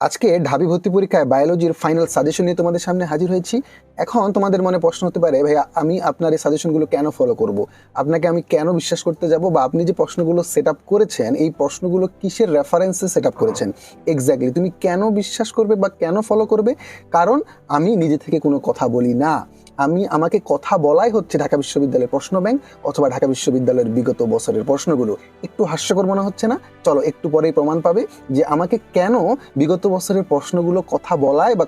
আজকে ঢাবি ভর্তি পরীক্ষায় বায়োলজির ফাইনাল সাজেশন নিয়ে তোমাদের সামনে হাজির হয়েছি। এখন তোমাদের মনে প্রশ্ন হতে পারে, ভাইয়া, আমি আপনার এই সাজেশনগুলো কেন ফলো করব? আপনাকে আমি কেন বিশ্বাস করতে যাব? বা আপনি যে প্রশ্নগুলো সেট করেছেন, এই প্রশ্নগুলো কিসের রেফারেন্সে সেট করেছেন? এক্স্যাক্টলি তুমি কেন বিশ্বাস করবে বা কেন ফলো করবে? কারণ আমি নিজে থেকে কোনো কথা বলি না। আমি, আমাকে কথা বলাই হচ্ছে ঢাকা বিশ্ববিদ্যালয়ের প্রশ্ন ব্যাংক অথবা ঢাকা বিশ্ববিদ্যালয়ের বিগত বছরের প্রশ্নগুলো। একটু হাস্যকর মনে হচ্ছে না? চলো একটু পরেই প্রমাণ পাবে যে আমাকে কেন বিগত বছরের প্রশ্নগুলো কথা বলায় বা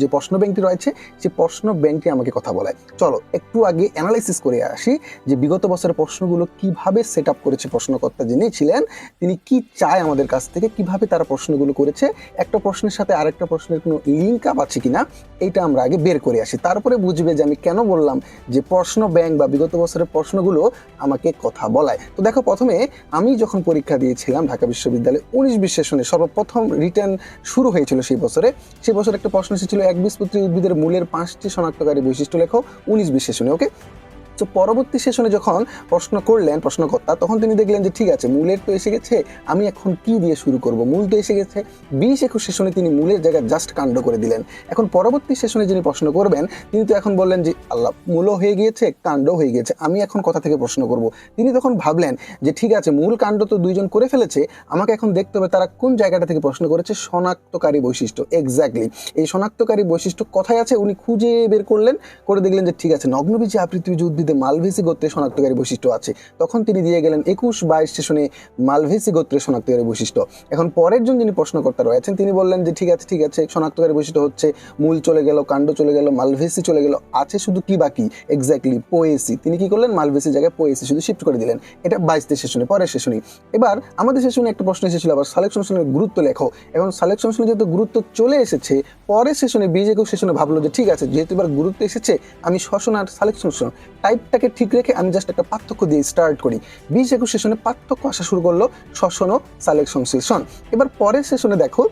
যে প্রশ্ন ব্যাংকটি রয়েছে সেই প্রশ্ন ব্যাংকটি আমাকে কথা বলায়। চলো একটু আগে অ্যানালাইসিস করে আসি যে বিগত বছরের প্রশ্নগুলো কীভাবে সেট আপ করেছে প্রশ্নকর্তা যিনি ছিলেন, তিনি কি চায় আমাদের কাছ থেকে, কীভাবে তারা প্রশ্নগুলো করেছে, একটা প্রশ্নের সাথে আরেকটা প্রশ্নের কোনো লিঙ্ক আপ আছে কিনা এইটা আমরা আগে বের করে আসি। তারপরে বুঝবে যে আমি কেন বললাম যে প্রশ্ন ব্যাংক বা বিগত বছরের প্রশ্নগুলো আমাকে কথা বলায়? তো দেখো প্রথমে আমি যখন পরীক্ষা দিয়েছিলাম ঢাকা বিশ্ববিদ্যালয়ে উনিশ বিশ্লেষণে সর্বপ্রথম রিটার্ন শুরু হয়েছিল সেই বছরে। সেই বছর একটা প্রশ্ন এসেছিল, এক বীজপত্রী উদ্ভিদের মূলের পাঁচটি শনাক্তকারী বৈশিষ্ট্য লেখো। উনিশ বিশ্লেষণে ওকে তো পরবর্তী সেশনে যখন প্রশ্ন করলেন, প্রশ্নকর্তা, তখন তিনি দেখলেন যে, ঠিক আছে, মূলের তো এসে গেছে, আমি এখন কি দিয়ে শুরু করব? মূল তো এসে গেছে। বিশ একুশ সেশনে তিনি মূলের জায়গায় জাস্ট কাণ্ড করে দিলেন। এখন পরবর্তী সেশনে যিনি প্রশ্ন করবেন, তিনি তো এখন বললেন যে, আল্লাহ মূলও হয়ে গিয়েছে, কাণ্ড হয়ে গিয়েছে, আমি এখন কথা থেকে প্রশ্ন করব। তিনি তখন ভাবলেন যে, ঠিক আছে, মূল কাণ্ড তো দুইজন করে ফেলেছে, আমাকে এখন দেখতে হবে তারা কোন জায়গাটা থেকে প্রশ্ন করেছে, শনাক্তকারী বৈশিষ্ট্য। এক্স্যাক্টলি এই শনাক্তকারী বৈশিষ্ট্য কথায় আছে, উনি খুঁজে বের করলেন, করে দেখলেন যে, ঠিক আছে, নগ্নবীজী আপৃথিবীজ উদ্ভিদে মালভেসি গোত্রে শনাক্তকারী বৈশিষ্ট্য আছে। তখন তিনি দিয়ে গেলেন একুশ বাইশ স্টেশনে মালভেসি গোত্রের শনাক্তকারী বৈশিষ্ট্য। এখন পরের জন যিনি প্রশ্নকর্তা রয়েছেন, তিনি বললেন যে, ঠিক আছে ঠিক আছে, শনাক্তকারী বৈশিষ্ট্য হচ্ছে, মূল চলে গেল, কাণ্ড চলে গেল, মালভেসি চলে গেল, আছে শুধু কি বাকি? এক্স্যাক্টলি পোয়েসি তিনি কি করলেন? মালভেসি জায়গায় পোয়েসি শুধু শিফট করে দিলেন। এটা বাইশতে সেশনে, পরের সেশনে এবার আমাদের সেশনে একটা প্রশ্ন এসেছিল, আবার সালেকশন সেশনের গুরুত্ব লেখো। এখন সালেকশন সেশনে যেহেতু গুরুত্ব চলে এসেছে, পরের সেশনে বিজ একুশ সেশনে ভাবলো যে, ঠিক আছে, যেহেতু এবার গুরুত্ব এসেছে, আমি শ্বসন আর সালেকশন সেশন। টাইপটাকে ঠিক রেখে আমি জাস্ট একটা পার্থক্য দিয়ে স্টার্ট করি। বিশ একুশ সেশনে পার্থক্য আসা শুরু করল শ্বসন ও সালেকশন সেশন এবার পরের সেশনে দেখো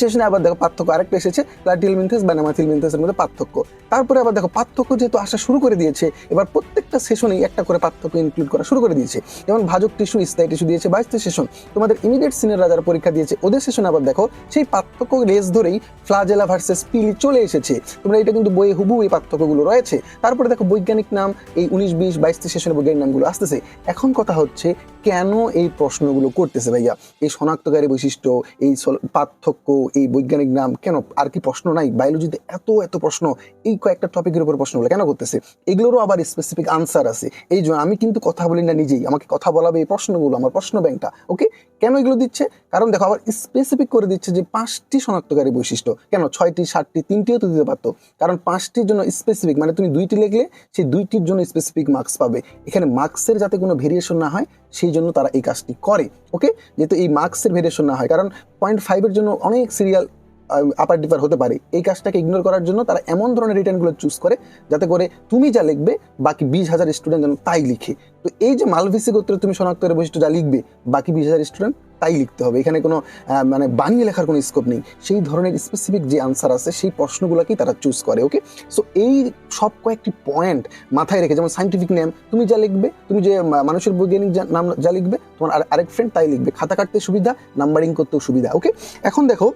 সেশনে আবার দেখো পার্থক্য আরেকটা এসেছে প্লাটিল মিনথেস বা নামাথিল মিনথেসের মধ্যে পার্থক্য। তারপরে আবার দেখো পার্থক্য যেহেতু আসা শুরু করে দিয়েছে, এবার প্রত্যেকটা সেশনেই একটা করে পার্থক্য ইনক্লুড করা শুরু করে দিয়েছে। যেমন ভাজক টিস্যু স্থায়ী টিস্যু দিয়েছে বাইশটি সেশন। তোমাদের ইমিডিয়েট সিনিয়ররা যারা পরীক্ষা দিয়েছে, ওদের সেশনে আবার দেখো সেই পার্থক্য রেস ধরেই ফ্লাজেলা ভার্সেস পিলি চলে এসেছে। তোমরা এটা কিন্তু বইয়ে হুবু এই পার্থক্যগুলো রয়েছে। তারপরে দেখো বৈজ্ঞানিক নাম, এই উনিশ, বিশ বাইশটি সেশনে বৈজ্ঞানিক নামগুলো আসতেছে। এখন কথা হচ্ছে কেন এই প্রশ্নগুলো করতেছে ভাইয়া? এই শনাক্তকারী বৈশিষ্ট্য, এই পার্থক্য এই বৈজ্ঞানিক নাম কেন? আর কি প্রশ্ন নাই? বায়োলজিতে এত এত প্রশ্ন। এই কয়েকটা টপিকের উপর প্রশ্নগুলো কেন করতেছে? এগুলোরও আবার স্পেসিফিক আনসার আছে। এই জন্য আমি কিন্তু কথা বলি না নিজেই। আমাকে কথা বলাবে এই প্রশ্নগুলো, আমার প্রশ্ন ব্যাংকটা ওকে কেন এগুলো দিচ্ছে? কারণ দেখো, আবার স্পেসিফিক করে দিচ্ছে যে পাঁচটি শনাক্তকারী বৈশিষ্ট্য। কেন? ছয়টি, সাতটি, তিনটিও তো দিতে পারতো। কারণ পাঁচটির জন্য স্পেসিফিক মানে তুমি দুইটি লিখলে সেই দুইটির জন্য স্পেসিফিক মার্কস পাবে। এখানে মার্কসের যাতে কোনো ভেরিয়েশন না হয়, সেই জন্য তারা এই কাজটি করে ওকে যেহেতু এই মার্কসের ভেরিয়েশন না হয়, কারণ পয়েন্ট ফাইভের জন্য অনেক সিরিয়াল আপার ডিপার হতে পারে। এই কাজটাকে ইগনোর করার জন্য তারা এমন ধরনের রিটার্নগুলো চুজ করে, যাতে করে তুমি যা লিখবে, বাকি বিশ হাজার স্টুডেন্ট যেন তাই লিখে। তো এই যে মালভিসি গোত্রে তুমি শনাক্ত করে বৈশিষ্ট্য যা লিখবে, বাকি বিশ হাজার স্টুডেন্ট তাই লিখতে হবে। এখানে কোনো মানে বানিয়ে লেখার কোনো স্কোপ নেই। সেই ধরনের স্পেসিফিক যে আনসার আছে, সেই প্রশ্নগুলোকেই তারা চুজ করে ওকে সো এই সব কয়েকটি পয়েন্ট মাথায় রেখে, যেমন সাইন্টিফিক নেম তুমি যা লিখবে, তুমি যে মানুষের বৈজ্ঞানিক নাম, যা লিখবে, তোমার আরেক ফ্রেন্ড তাই লিখবে। খাতা কাটতে সুবিধা নাম্বারিং করতেও সুবিধা ওকে এখন দেখো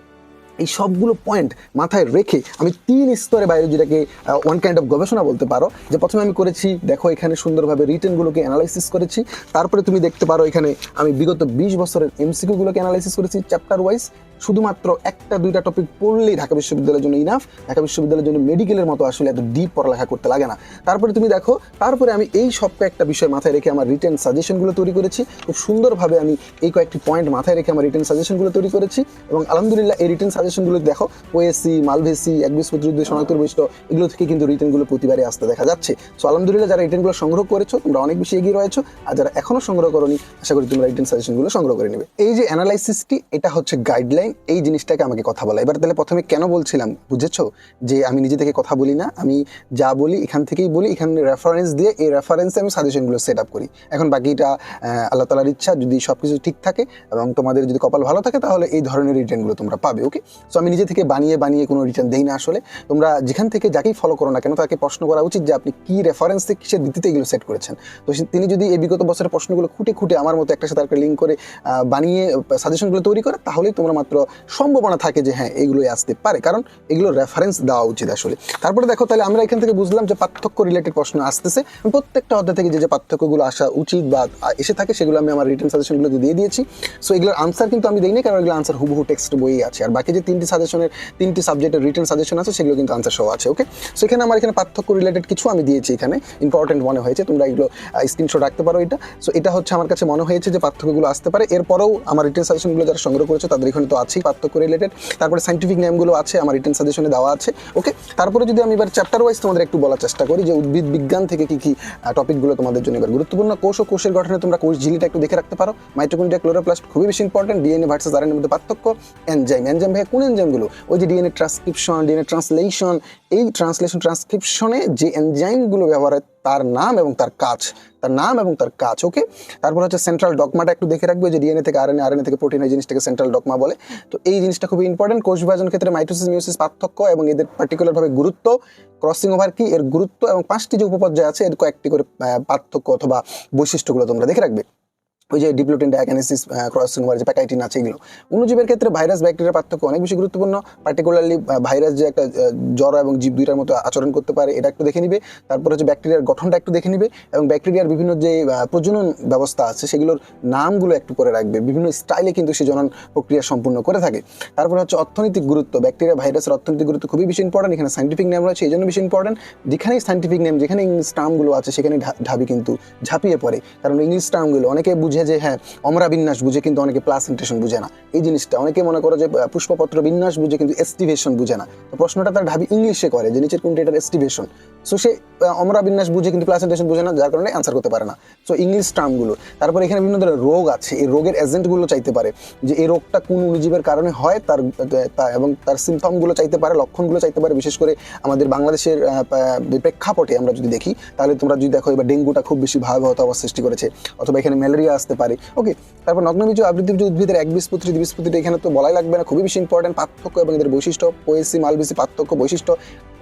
এই সবগুলো পয়েন্ট মাথায় রেখে আমি তিন স্তরে বাইরে যেটাকে ওয়ান কাইন্ড অফ গবেষণা বলতে পারো, যে প্রথমে আমি করেছি, দেখো এখানে সুন্দরভাবে রিটেনগুলোকে অ্যানালাইসিস করেছি, তারপরে তুমি দেখতে পারো এখানে আমি বিগত বিশ বছরের এমসিকিউগুলোকে অ্যানালাইসিস করেছি চ্যাপ্টার ওয়াইজ শুধুমাত্র একটা, দুইটা টপিক পড়লেই ঢাকা বিশ্ববিদ্যালয়ের জন্য ইনাফ ঢাকা বিশ্ববিদ্যালয়ের জন্য মেডিকেলের মতো আসলে এত ডিপ পড়ালেখা করতে লাগে না। তারপরে তুমি দেখো, তারপরে আমি এই সব কয়েকটা বিষয় মাথায় রেখে আমার রিটেন সাজেশনগুলো তৈরি করেছি। খুব সুন্দরভাবে আমি এই কয়েকটি পয়েন্ট মাথায় রেখে আমার রিটেন সাজেশনগুলো তৈরি করেছি এবং আলহামদুলিল্লাহ এই রিটেন সাজেশনগুলো দেখো ওএসসি মালভেসি একবিশপত্র যুদ্ধ শনাক্ত বৈশিষ্ট্য, এগুলো থেকে কিন্তু রিটেনগুলো প্রতিবারে আসতে দেখা যাচ্ছে। সো আলহামদুলিল্লাহ যারা রিটেনগুলো সংগ্রহ করেছ, তোমরা অনেক বেশি এগিয়ে রয়েছো। আর যারা এখনও সংগ্রহ করনি, আশা করি তোমরা রিটেন সাজেশনগুলো সংগ্রহ করে নেবে। এই যে অ্যানালাইসিসটি এটা হচ্ছে গাইডলাইন এই জিনিসটাকে আমাকে কথা বলা। এবার তাহলে প্রথমে কেন বলছিলাম, বুঝেছ? যে আমি নিজে থেকে কথা বলি না, আমি যা বলি এখান থেকেই বলি, এখানে রেফারেন্স দিয়ে এই রেফারেন্সে আমি সাজেশনগুলো সেট আপ করি। এখন বাকিটা আল্লাহ তালার ইচ্ছা, যদি সব কিছু ঠিক থাকে এবং তোমাদের যদি কপাল ভালো থাকে, তাহলে এই ধরনের রিটার্নগুলো তোমরা পাবে ওকে সো আমি নিজে থেকে বানিয়ে বানিয়ে কোনো রিটার্ন দেই না আসলে। তোমরা যেখান থেকে যাকেই ফলো করো না কেন, তাকে প্রশ্ন করা উচিত যে আপনি কি রেফারেন্স কিসের ভিত্তিতে এগুলো সেট করেছেন। তো তিনি যদি এই বিগত বছরের প্রশ্নগুলো খুঁটে খুঁটে আমার মতো একটা সাথে লিঙ্ক করে বানিয়ে সাজেশনগুলো তৈরি করে, তাহলেই তোমরা মাত্র সম্ভাবনা থাকে যে হ্যাঁ এগুলোই আসতে পারে। কারণ এগুলো রেফারেন্স দেওয়া উচিত আসলে। তারপরে দেখো তাহলে আমরা এখান থেকে বুঝলাম যে পার্থক্য রিলেটেড প্রশ্ন আসতেছে। প্রত্যেকটা অধ্যায় থেকে যে যে পার্থক্যগুলো আসা উচিত বা এসে থাকে, সেগুলো আমি আমার রিটার্ন সাজেশনগুলোতে দিয়ে দিয়েছি। সো এগুলোর আনসার কিন্তু আমি দিইনি, কারণ এগুলো আনসার হুবহু টেক্সট বইয়ে আছে। আর বাকি যে তিনটি সাজেশনের তিনটি সাবজেক্টের রিটার্ন সাজেশন আছে, সেগুলো কিন্তু আনসার সহ আছে ওকে সো এখানে আমার এখানে পার্থক্য রিলেটেড কিছু আমি দিয়েছি এখানে। ইম্পর্টেন্ট মনে হয়েছে, তোমরা এগুলো স্ক্রিনশট রাখতে পারো এটা। সো এটা হচ্ছে আমার কাছে মনে হয়েছে যে পার্থক্যগুলো আসতে পারে। এরপরেও আমার রিটার্ন সাজেশনগুলো যারা সংগ্রহ করেছে, তাদের এখানে তো আছেই পার্থক্য রিলেটেড তারপরে সাইন্টিফিক নেমগুলো আছে, আমার রিটার্ন সাজেশনে দেওয়া আছে। ওকে তারপরে যদি আমি এবার চ্যাপ্টার ওয়াইজ তোমাদের একটু বলার চেষ্টা করি যে উদ্ভিদ বিজ্ঞান থেকে কী কী টপিকগুলো তোমাদের জন্য এবার গুরুত্বপূর্ণ। কোষ ও কোষের গঠনে তোমরা কোষ ঝিলিটা একটু দেখে রাখতে পারো। মাইটোকন্ড্রিয়া ক্লোরোপ্লাস্ট খুবই বেশি ইম্পর্টেন্ট ডিএনএ ভার্সেস আরএনএর মধ্যে পার্থক্য। এনজাইম এনজাইম ভাই কোন এনজাইমগুলো ওই যে ডিএনএ ট্রান্সক্রিপশন ডিএনএ ট্রান্সলেশন এই ট্রান্সলেশন ট্রান্সক্রিপশনে যে এনজাইমগুলো ব্যবহার হয়, তার নাম এবং তার কাজ। তার নাম এবং তার কাজ ওকে তারপর হচ্ছে সেন্ট্রাল ডকমাটা একটু দেখে রাখবে যে ডিএনএ থেকে আরএনএ আরএনএ থেকে প্রোটিন এই জিনিসটাকে সেন্ট্রাল ডকমা বলে। তো এই জিনিসটা খুবই ইম্পর্টেন্ট কোষ বিভাজন ক্ষেত্রে মাইটোসিস মিউসিস পার্থক্য এবং এদের পার্টিকুলারভাবে গুরুত্ব। ক্রসিং ওভার কি? এর গুরুত্ব এবং পাঁচটি যে উপপর্যায় আছে, এর কয়েকটি করে পার্থক্য অথবা বৈশিষ্ট্যগুলো তোমরা দেখে রাখবে। ওই যে ডিপ্লোটিন ডায়াকানেসিস ক্রসিং যে প্যাকাইটিন আছে এগুলো। অণুজীবের ক্ষেত্রে ভাইরাস ব্যাকটেরিয়ার পার্থক্য অনেক বেশি গুরুত্বপূর্ণ। পার্টিকুলারলি ভাইরাস যে একটা জ্বর এবং জীব দুইটার মতো আচরণ করতে পারে, এটা একটু দেখে নিবে। তারপর হচ্ছে ব্যাকটেরিয়ার গঠনটা একটু দেখে নিবে এবং ব্যাকটেরিয়ার বিভিন্ন যে প্রজনন ব্যবস্থা আছে, সেগুলোর নামগুলো একটু করে রাখবে। বিভিন্ন স্টাইলে কিন্তু সে জনন প্রক্রিয়া সম্পূর্ণ করে থাকে। তারপর হচ্ছে অর্থনৈতিক গুরুত্ব। ব্যাকটেরিয়া ভাইরাসের অর্থনৈতিক গুরুত্ব খুবই বেশি ইম্পর্টেন্ট এখানে সাইন্টিফিক নেম রয়েছে, এই জন্য বেশি ইম্পর্টেন্ট যেখানেই সাইন্টিফিক নেম যেখানে ইংলিশ টার্মগুলো আছে সেখানে ঢাবি কিন্তু ঝাঁপিয়ে পড়ে। কারণ ইংলিশ টার্মগুলো অনেকে বুঝে যে হ্যাঁ অমরা বিন্যাস বুঝে কিন্তু অনেকে প্লাসেন্টেশন বুঝে না। এই জিনিসটা অনেকে মনে করে যে পুষ্পপত্র বিন্যাস বুঝে কিন্তু এস্টিভেশন বুঝে না। তো প্রশ্নটা তার ঢাবি ইংলিশে করে যে, নিচের কোনটা এটার এস্টিভেশন? সো সে অমরা বিন্যাস বুঝে কিন্তু প্লাসেন্টেশন বুঝে না, যার কারণে অ্যান্সার করতে পারে না। সো ইংলিশ টার্মগুলো তারপর এখানে বিভিন্ন ধরনের রোগ আছে। এই রোগের এজেন্টগুলো চাইতে পারে যে, এই রোগটা কোন অনুজীবের কারণে হয়, তার এবং তার সিমটমগুলো চাইতে পারে, লক্ষণগুলো চাইতে পারে। বিশেষ করে আমাদের বাংলাদেশের প্রেক্ষাপটে আমরা যদি দেখি, তাহলে তোমরা যদি দেখো, এবার ডেঙ্গুটা খুব বেশি ভয়াবহতা অবস্থা সৃষ্টি করেছে। অথবা এখানে ম্যালেরিয়া আসতে পারে। ওকে তারপর নগ্নবীজ আবৃত্তিবীজ উদ্ভিদের এক বীজপত্রী দ্বিবীজপত্রী এখানে তো বলাই লাগবে না। খুবই বেশি ইম্পর্টেন্ট পার্থক্য এবং এদের বৈশিষ্ট্য পোয়েসি মালবেসি পার্থক্য বৈশিষ্ট্য।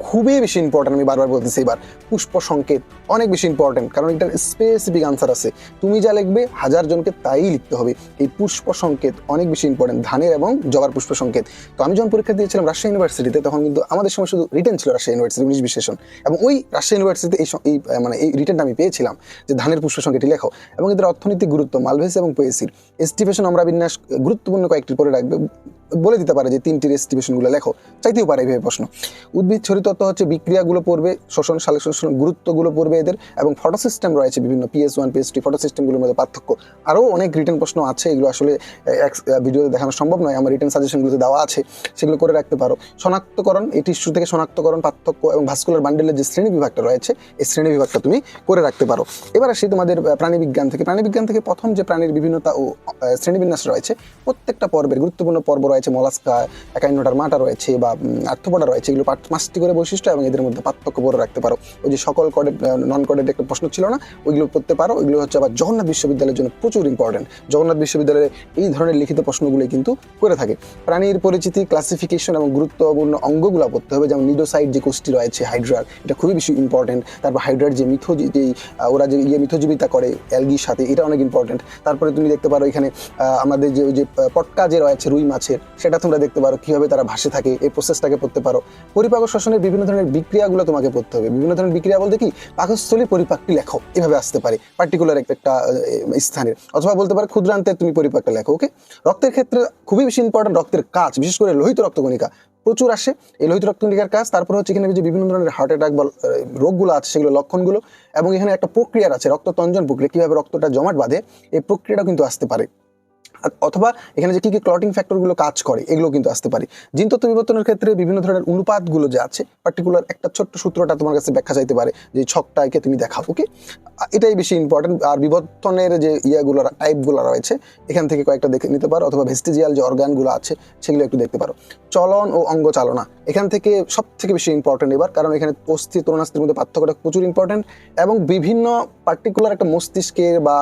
খুবই বেশি ইম্পর্টেন্ট আমি বারবার বলতেছি এবার। পুষ্প সংকেত অনেক বেশি ইম্পর্টেন্ট কারণ এটার স্পেসিফিক আনসার আছে। তুমি যা লিখবে, হাজার জনকে তাই লিখতে হবে। এই পুষ্প সংকেত অনেক বেশি ইম্পর্টেন্ট ধানের এবং জবার পুষ্প সংকেত। তো আমি যখন পরীক্ষা দিয়েছিলাম রাজশাহী ইউনিভার্সিটিতে তখন কিন্তু আমাদের সময় শুধু রিটেন ছিল রাজশাহী ইউনিভার্সিটি ইংলিশ বিশ্লেষণ এবং ওই রাজশাহী ইউনিভার্সিটিতে এই এই মানে এই রিটার্নটা আমি পেয়েছিলাম, যে ধানের পুষ্প সংকেতটি লেখো। এবং এদের অর্থনৈতিক গুরুত্ব, মালভেস এবং পোয়েসির এস্টিভেশন আমরা বিন্যাস, গুরুত্বপূর্ণ কয়েকটি পরে রাখবে। বলে দিতে পারে যে তিনটির এস্টিভেশনগুলো লেখো। চাইতেও পারে এইভাবে প্রশ্ন। উদ্ভিদ ছড়িতত্ত্ব হচ্ছে বিক্রিয়াগুলো পড়বে শোষণ সালে শোষণ গুরুত্বগুলো পড়বে এদের, এবং ফটো সিস্টেম রয়েছে বিভিন্ন PS one PS two photo সিস্টেমগুলোর মধ্যে পার্থক্য। আরও অনেক রিটেন প্রশ্ন আছে, এগুলো আসলে এক ভিডিওতে দেখানো সম্ভব নয়, আমার রিটার্ন সাজেশনগুলোতে দেওয়া আছে, সেগুলো করে রাখতে পারো। শনাক্তকরণ, এই টিস্যু থেকে শনাক্তকরণ, পার্থক্য এবং ভাস্কুলার বান্ডেলের যে শ্রেণি বিভাগটা রয়েছে, এই শ্রেণি বিভাগটা তুমি করে রাখতে পারো। এবার আসি তোমাদের প্রাণীবিজ্ঞান থেকে। প্রাণীবিজ্ঞান থেকে প্রথম যে প্রাণীর বিভিন্নতা ও শ্রেণীবিন্যাস রয়েছে, প্রত্যেকটা পর্বের, গুরুত্বপূর্ণ পর্ব রয়েছে মলাস্কা, একান্নটার মাটা রয়েছে বা আর্থপটা রয়েছে, এগুলো পাঁচ- পাঁচটি করে বৈশিষ্ট্য এবং এদের মধ্যে পার্থক্য পরে রাখতে পারো। ওই যে সকল কডেড নন কডেড একটা প্রশ্ন ছিল না, ওইগুলো পড়তে পারো। ওইগুলো হচ্ছে আবার জগন্নাথ বিশ্ববিদ্যালয়ের জন্য প্রচুর ইম্পর্টেন্ট জগন্নাথ বিশ্ববিদ্যালয়ে এই ধরনের লিখিত প্রশ্নগুলো কিন্তু করে থাকে। প্রাণীর পরিচিতি ক্লাসিফিকেশন এবং গুরুত্বপূর্ণ অঙ্গগুলো পড়তে হবে। যেমন নিডোসাইড যে কোষটি রয়েছে হাইড্রার এটা খুবই বেশি ইম্পর্টেন্ট তারপর হাইড্রার যে মিথো যেই ওরা যে ইয়ে মিথোজীবিতা করে, অ্যালগির সাথে, এটা অনেক ইম্পর্টেন্ট তারপরে তুমি দেখতে পারো এখানে আমাদের যে, ওই যে পটকা যে রয়েছে, রুই মাছের সেটা তোমরা দেখতে পারো, কীভাবে তারা ভাসে থাকে, এই প্রসেসটাকে পড়তে পারো। পরিপাক শ্বসনের বিভিন্ন ধরনের বিক্রিয়াগুলো তোমাকে পড়তে হবে। বিভিন্ন ধরনের বিক্রিয়া বলতে কি? পাকস্থলী পরিপাকটি লেখো, এভাবে আসতে পারে পার্টিকুলার একটা স্থানের। অথবা বলতে পারো ক্ষুদ্রান্তের তুমি পরিপাকটা লেখো ওকে রক্তের ক্ষেত্রে খুবই বেশি ইম্পর্টেন্ট রক্তের কাজ, বিশেষ করে লোহিত রক্তকণিকা। প্রচুর আসে এই লোহিত রক্তকণিকার কাজ, তারপর হচ্ছে এখানে যে বিভিন্ন ধরনের হার্ট অ্যাটাক বা রোগগুলো আছে, সেগুলো লক্ষণগুলো, এবং এখানে একটা প্রক্রিয়া আছে, রক্ততঞ্জন প্রক্রিয়া, কীভাবে রক্তটা জমাট বাঁধে, এই প্রক্রিয়াটা কিন্তু আসতে পারে। অথবা এখানে যে কি কি ক্লটিং ফ্যাক্টরগুলো কাজ করে এগুলো কিন্তু আসতে পারে। জিন তত্ত্ব বিবর্তনের ক্ষেত্রে বিভিন্ন ধরনের অনুপাতগুলো যে আছে পার্টিকুলার একটা ছোট্ট সূত্রটা তোমার কাছে ব্যাখ্যা চাইতে পারে, যে ছকটাকে তুমি দেখাও ওকে এটাই বেশি ইম্পর্টেন্ট আর বিবর্তনের যে ইয়েগুলো টাইপগুলো রয়েছে, এখান থেকে কয়েকটা দেখে নিতে পারো, অথবা ভেস্টিজিয়াল যে অর্গানগুলো আছে, সেগুলো একটু দেখতে পারো। চলন ও অঙ্গ চালনা এখান থেকে সব থেকে বেশি ইম্পর্টেন্ট এবার, কারণ এখানে অস্থি তরুণাস্থির মধ্যে পার্থক্যটা প্রচুর ইম্পর্টেন্ট এবং বিভিন্ন পার্টিকুলার একটা মস্তিষ্কের বা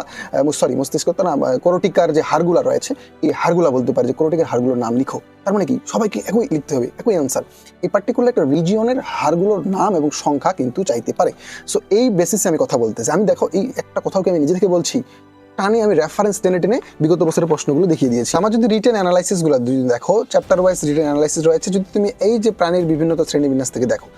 সরি মস্তিষ্ক না করটিকার যে হাড়গুলা রয়েছে, এই হারগুলা বলতে পারে যে কোনোটিকের হারগুলোর নাম লিখো। তার মানে কি? সবাইকে একই লিখতে হবে, একই অ্যান্সার এই পার্টিকুলার একটা রিজিয়নের হারগুলোর নাম এবং সংখ্যা কিন্তু চাইতে পারে। সো এই বেসিসে আমি কথা বলতেছি। আমি দেখো, এই একটা কথাও কি আমি নিজে থেকে বলছি? টানে আমি রেফারেন্স টেনে টেনে বিগত বছরের প্রশ্নগুলো দেখিয়ে দিয়েছি। আমার যদি রিটেন অ্যানালাইসিসগুলো যদি দেখো চ্যাপ্টার ওয়াইজ রিটেন অ্যানালাইসিস রয়েছে, যদি তুমি এই যে প্রাণীর বিভিন্নতা শ্রেণীবিন্যাস থেকে দেখো,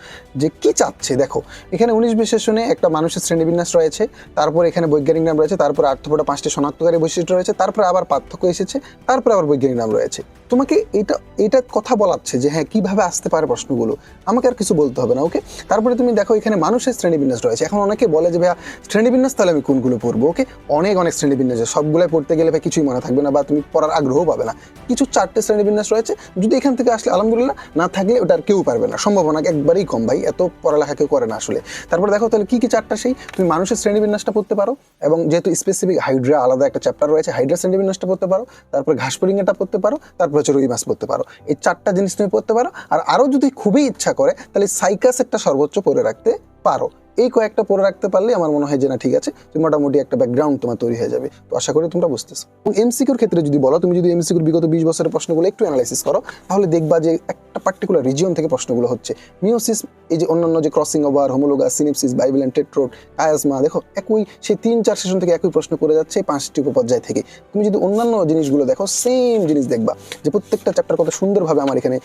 যে কি চাচ্ছে, দেখো, এখানে উনিশ বিশেষণে একটা মানুষের শ্রেণীবিন্যাস রয়েছে, তারপর এখানে বৈজ্ঞানিক নাম রয়েছে, তারপর আর্থপটা পাঁচটি শনাক্তকারী বৈশিষ্ট্য রয়েছে, তারপরে আবার পার্থক্য এসেছে, তারপরে আবার বৈজ্ঞানিক নাম রয়েছে। তোমাকে এটা এটা কথা বলাচ্ছে যে হ্যাঁ কীভাবে আসতে পারে প্রশ্নগুলো? আমাকে আর কিছু বলতে হবে না ওকে তারপরে তুমি দেখো এখানে মানুষের শ্রেণীবিন্যাস রয়েছে। এখন অনেকে বলে যে, ভাইয়া, শ্রেণীবিন্যাস তাহলে আমি কোনগুলো পড়ব? ওকে অনেক অনেক শ্রেণীবিন্যাস সবগুলোই পড়তে গেলে ভাই কিছুই মনে থাকবে না বা তুমি পড়ার আগ্রহ পাবে না। কিছু চারটে শ্রেণীবিন্যাস রয়েছে। যদি এখান থেকে আসলে আলহামদুলিল্লাহ না থাকলে ওটা আর কেউ পারবে না। সম্ভাবনা একবারেই কম ভাই। এত পড়ালেখা কেউ করে না আসলে। তারপর দেখো তাহলে কি কি চারটা সেই? তুমি মানুষের শ্রেণীবিন্যাসটা পড়তে পারো এবং যেহেতু স্পেসিফিক হাইড্রা আলাদা একটা চ্যাপ্টার রয়েছে হাইড্রা শ্রেণীবিন্যাসটা পড়তে পারো। তারপর ঘাসপরিঙ্গাটা পড়তে পারো। তারপর হচ্ছে রুই মাছ পড়তে পারো। এই চারটা জিনিস তুমি পড়তে পারো। আর আরও যদি খুবই ইচ্ছা করে, তাহলে সাইকাস একটা সর্বোচ্চ পড়ে রাখতে পারো। এই কয়েকটা পরে রাখতে পারলে আমার মনে হয় যে না, ঠিক আছে মোটামুটি একটা ব্যাকগ্রাউন্ড তোমার তৈরি হয়ে যাবে। তো আশা করি তোমরা বুঝতেছো। এমসিকিউর ক্ষেত্রে যদি বলো, তুমি যদি এমসিকিউর বিগত বিশ বছরের প্রশ্নগুলো একটু অ্যানালাইসিস করো, তাহলে দেখবা যে একটা পার্টিকুলার রিজিয়ন থেকে প্রশ্নগুলো হচ্ছে। মিওসিস এই যে অন্যান্য যে crossing over homologous synapsis bivalent and tetrad chiasma দেখো, একই, সেই তিন, চার সেশন থেকে একই প্রশ্ন করে যাচ্ছে পাঁচটি উপপর্যায় থেকে। তুমি যদি অন্যান্য জিনিসগুলো দেখো সেম জিনিস দেখবা, যে প্রত্যেকটা চ্যাপ্টার কত সুন্দরভাবে আমার এখানে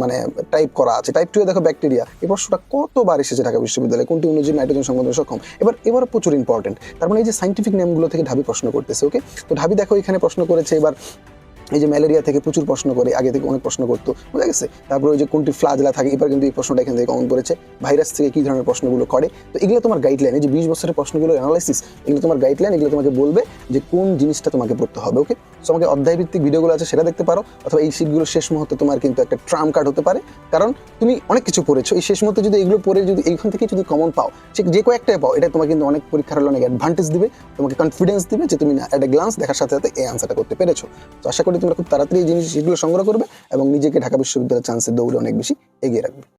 মানে টাইপ করা আছে। টাইপ টু দেখো ব্যাকটেরিয়া এই প্রশ্নটা কতবার এসেছে ঢাকা বিশ্ববিদ্যালয়ে? কোনটি অনুযায়ী নাইট্রোজেন সংবন্ধন সক্ষম। এবার এবার প্রচুর ইম্পর্টেন্ট তার মানে এই যে সাইন্টিফিক নেমগুলো থেকে ঢাবি প্রশ্ন করতেছে ওকে তো ঢাবি দেখো এখানে প্রশ্ন করেছে, এবার এই যে ম্যালেরিয়া থেকে প্রচুর প্রশ্ন করে, আগে থেকে অনেক প্রশ্ন করতো, বুঝা গেছে? তারপরে ওই যে কোনটি ফ্লাজলা থাকে, এবার কিন্তু এই প্রশ্নটা এখান থেকে কমন করেছে, ভাইরাস থেকে কি ধরনের প্রশ্নগুলো করে? তো এগুলো তোমার গাইডলাইন এই যে বিশ বছরের প্রশ্নগুলো অ্যানালাইসিস এগুলো তোমার গাইডলাইন এগুলো তোমাকে বলবে যে কোন জিনিসটা তোমাকে পড়তে হবে ওকে সো আমাকে অধ্যায়ভিত্তিক ভিডিওগুলো আছে, সেটা দেখতে পারো, অথবা এই শীটগুলো শেষ মুহূর্তে তোমার কিন্তু একটা ট্রাম কার্ড হতে পারে, কারণ তুমি অনেক কিছু পড়েছো, এই শেষ মুহূর্তে যদি এগুলো পড়ে যদি, এইখান থেকে যদি কমন পাও সে যে কয়েকটাই পাও, এটা তোমাকে কিন্তু অনেক পরীক্ষার হলে অনেক অ্যাডভান্টেজ দিবে, তোমাকে কনফিডেন্স দিবে যে তুমি একটা গ্লান্স দেখার সাথে সাথে এই আনসারটা করতে পেরেছ। তো আশা করি তোমরা খুব তাড়াতাড়ি এই জিনিস সেগুলো সংগ্রহ করবে এবং নিজেকে ঢাকা বিশ্ববিদ্যালয়ের চান্সের দৌড়ে অনেক বেশি এগিয়ে রাখবে।